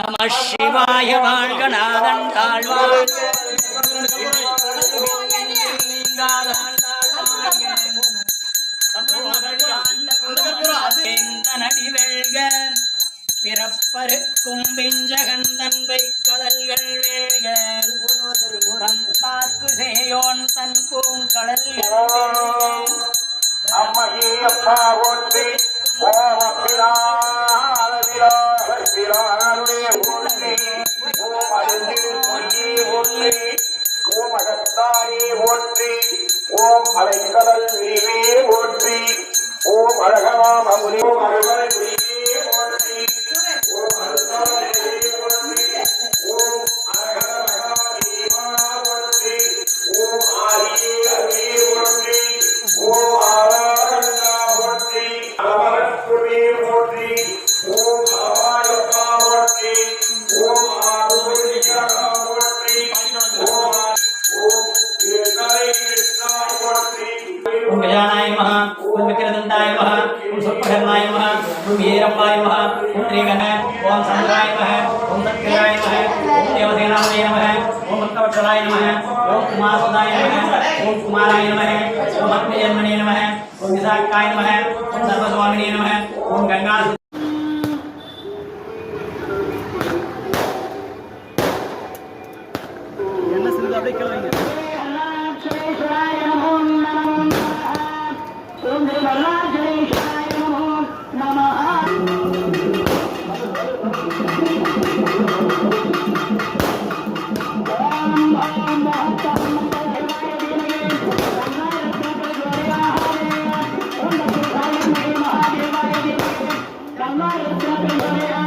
நம சிவாய வாழ்கநாதன் தாழ்வாழ் நடி வெல்க பிறப்பருக்கும் விஞ்சகந்தன் கடல்கள் வேக புறம் தாக்கு சேயோன் தன் பூங்கடல்கள் வேக அம்மையே அப்பா ஒன்றி கடல் நீவே ஒன்றி ஓம் அழகமாம் அமுனி ஓம் அழகல் ஓம் கஜானாய மகா ஓம் விக்கிரதண்டாய மகா ஓம் சுப்பகர்ணாய மகா ஓம் வீரப்பாய மகா ஓம் திரிகண ஓம் சந்திராய மகா ஓம் சத்யராய மகா ஓம் தேவசேனாய மகா ஓம் பக்தவத்சலாய மகா ஓம் குமாரசுதாய மகா ஓம் குமாராய மகா ஓம் அக்னிஜன்மனே நமः ஓம் விசாக்காய நமः ஓம் சர்வசுவாமினே நமः ஓம் すいません。